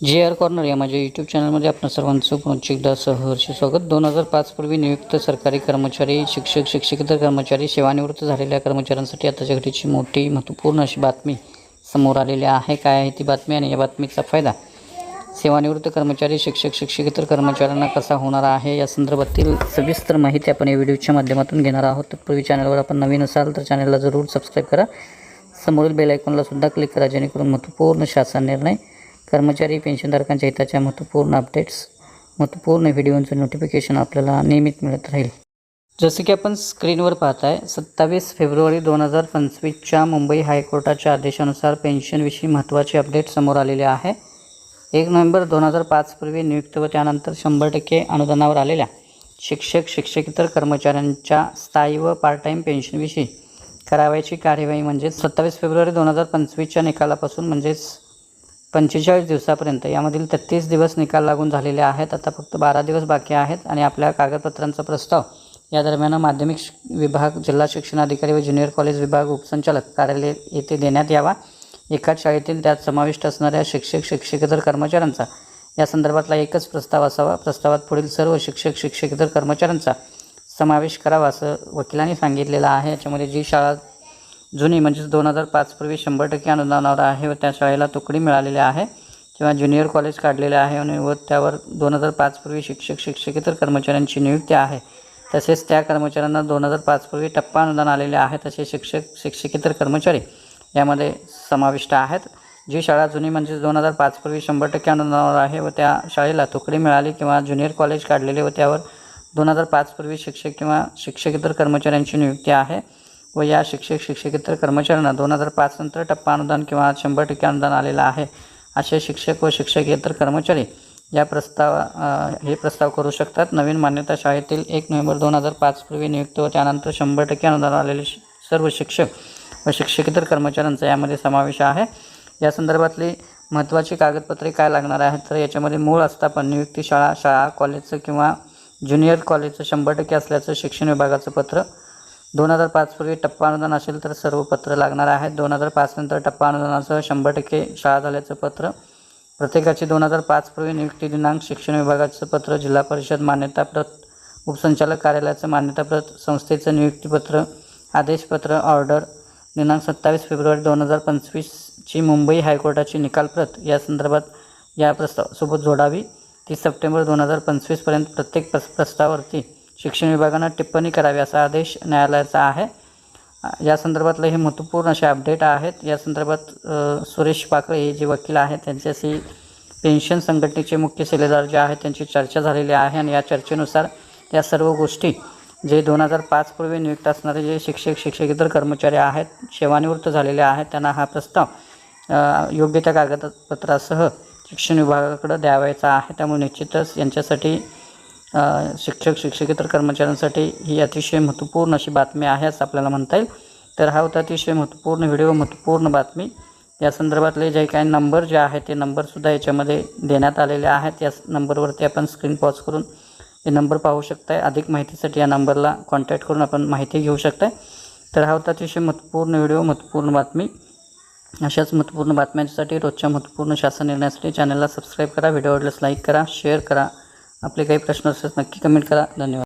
जे R corner या माझ्या यूट्यूब चॅनलमध्ये आपण सर्वांचं पुन्हा एकदा सहर्ष स्वागत. दोन हजार पाचपूर्वी नियुक्त सरकारी कर्मचारी शिक्षक शिक्षकेतर कर्मचारी सेवानिवृत्त झालेल्या कर्मचाऱ्यांसाठी आताच्या घडीची मोठी महत्त्वपूर्ण अशी बातमी समोर आलेली आहे. काय आहे ती बातमी आणि या बातमीचा फायदा? सेवानिवृत्त कर्मचारी शिक्षक शिक्षकेतर कर्मचाऱ्यांना कसा होणार आहे? या संदर्भातील सविस्तर माहिती आपण या व्हिडिओच्या माध्यमातून घेणार आहोत. तत्पूर्वी चॅनलवर आपण नवीन असाल तर चॅनलला जरूर सबस्क्राईब करा. समोरील बेल आयकॉनला सुद्धा क्लिक करा जेणेकरून महत्त्वपूर्ण शासन निर्णय कर्मचारी पेन्शनधारकांच्या हिताच्या महत्त्वपूर्ण अपडेट्स महत्त्वपूर्ण व्हिडिओंचं नोटिफिकेशन आपल्याला नियमित मिळत राहील. जसे की आपण स्क्रीनवर पाहताय सत्तावीस फेब्रुवारी दोन हजार पंचवीसच्या मुंबई हायकोर्टाच्या आदेशानुसार पेन्शनविषयी महत्त्वाचे अपडेट समोर आलेले आहे. एक नोव्हेंबर दोन हजार पाचपूर्वी नियुक्त व त्यानंतर शंभर टक्के अनुदानावर आलेल्या शिक्षक शिक्षकेतर कर्मचाऱ्यांच्या स्थायी व पार्ट टाईम पेन्शनविषयी करावयाची कार्यवाही म्हणजेच सत्तावीस फेब्रुवारी दोन हजार पंचवीसच्या निकालापासून म्हणजेच पंचेचाळीस दिवसापर्यंत. यामधील तेहत्तीस दिवस निकाल लागून झालेले आहेत. आता फक्त बारा दिवस बाकी आहेत आणि आपल्या कागदपत्रांचा प्रस्ताव. या दरम्यान माध्यमिक विभाग जिल्हा शिक्षणाधिकारी व ज्युनियर कॉलेज विभाग उपसंचालक कार्यालय येथे देण्यात यावा. एकाच शाळेतील त्यात समाविष्ट असणाऱ्या शिक्षक शिक्षकेतर कर्मचाऱ्यांचा. या संदर्भातला एकच प्रस्ताव असावा. प्रस्तावात पुढील सर्व शिक्षक शिक्षकेतर कर्मचाऱ्यांचा समावेश करावा असं वकिलांनी सांगितलेलं आहे. याच्यामध्ये जी शाळा जुनी म्हणजेच दोन हजार पाचपूर्वी शंभर टक्के अनुदानावर आहे व त्या शाळेला तुकडी मिळालेली आहे किंवा ज्युनियर कॉलेज काढलेले आहे आणि व त्यावर दोन हजार पाचपूर्वी शिक्षक शिक्षकेतर कर्मचाऱ्यांची नियुक्ती आहे. तसेच त्या कर्मचाऱ्यांना दोन हजार पाचपूर्वी टप्पा अनुदान आलेले आहे. तसे शिक्षक शिक्षकेतर कर्मचारी यामध्ये समाविष्ट आहेत. जी शाळा जुनी म्हणजेच दोन हजार पाचपूर्वी शंभर टक्के अनुदानावर आहे व त्या शाळेला तुकडी मिळाली किंवा ज्युनियर कॉलेज काढलेले व त्यावर दोन हजार पाचपूर्वी शिक्षक किंवा शिक्षकेतर कर्मचाऱ्यांची नियुक्ती आहे. व या शिक्षक शिक्षकेतर कर्मचाऱ्यांना दोन हजार पाच नंतर टप्पा अनुदान किंवा शंभर टक्के अनुदान आलेलं आहे. असे शिक्षक व शिक्षकेतर कर्मचारी या प्रस्ताव हे प्रस्ताव करू शकतात. नवीन मान्यता शाळेतील एक नोव्हेंबर दोन हजार पाचपूर्वी नियुक्त व त्यानंतर शंभर टक्के अनुदान आलेले सर्व शिक्षक व शिक्षकेतर कर्मचाऱ्यांचा यामध्ये समावेश आहे. या संदर्भातली महत्त्वाची कागदपत्रे काय लागणार आहेत? तर याच्यामध्ये मूळ आस्थापन नियुक्ती शाळा शाळा कॉलेजचं किंवा ज्युनियर कॉलेजचं शंभर टक्के असल्याचं शिक्षण विभागाचं पत्र दोन हजार पाचपूर्वी टप्पा अनुदान असेल तर सर्व पत्र लागणार आहेत. दोन हजार पाच नंतर टप्पा अनुदानासह शंभर टक्के शाळा झाल्याचं पत्र. प्रत्येकाची दोन हजार पाचपूर्वी नियुक्ती दिनांक शिक्षण विभागाचं पत्र जिल्हा परिषद मान्यताप्रत उपसंचालक कार्यालयाचं मान्यताप्रत संस्थेचं नियुक्तीपत्र आदेशपत्र ऑर्डर दिनांक सत्तावीस फेब्रुवारी दोन हजार पंचवीसची मुंबई हायकोर्टाची निकालप्रत या संदर्भात या प्रस्तावासोबत जोडावी. तीस सप्टेंबर दोन हजार पंचवीसपर्यंत प्रत्येक प्रस प्रस्तावावरती शिक्षण विभागानं टिप्पणी करावी असा आदेश न्यायालयाचा आहे. या संदर्भातलं हे महत्त्वपूर्ण असे अपडेट आहेत. या संदर्भात सुरेश पाकळे हे जे वकील आहेत त्यांच्याशी पेन्शन संघटनेचे मुख्य सेलेदार जे आहेत त्यांची चर्चा झालेली आहे आणि या चर्चेनुसार या सर्व गोष्टी जे दोन हजार पाचपूर्वी नियुक्त असणारे जे शिक्षक शिक्षकेतर कर्मचारी आहेत सेवानिवृत्त झालेले आहेत त्यांना हा प्रस्ताव योग्य त्या कागदपत्रासह शिक्षण विभागाकडं द्यावायचा आहे. त्यामुळे निश्चितच यांच्यासाठी शिक्षक शिक्षकेतर कर्मचाऱ्यांसाठी ही अतिशय महत्त्वपूर्ण अशी बातमी आहे असं आपल्याला म्हणता येईल. तर हा होता अतिशय महत्त्वपूर्ण व्हिडिओ महत्त्वपूर्ण बातमी. या संदर्भातले जे काही नंबर जे आहेत ते नंबरसुद्धा याच्यामध्ये देण्यात आलेले आहेत. या नंबरवरती आपण स्क्रीन पॉज करून हे नंबर पाहू शकताय. अधिक माहितीसाठी या नंबरला कॉन्टॅक्ट करून आपण माहिती घेऊ शकताय. तर हा होता अतिशय महत्त्वपूर्ण व्हिडिओ महत्त्वपूर्ण बातमी. अशाच महत्त्वपूर्ण बातम्यांसाठी रोजच्या महत्त्वपूर्ण शासन निर्णयासाठी चॅनलला सबस्क्राईब करा व्हिडिओ आवडल्यास लाईक करा शेअर करा. आपले काही प्रश्न असल्यास नक्की कमेंट करा. धन्यवाद.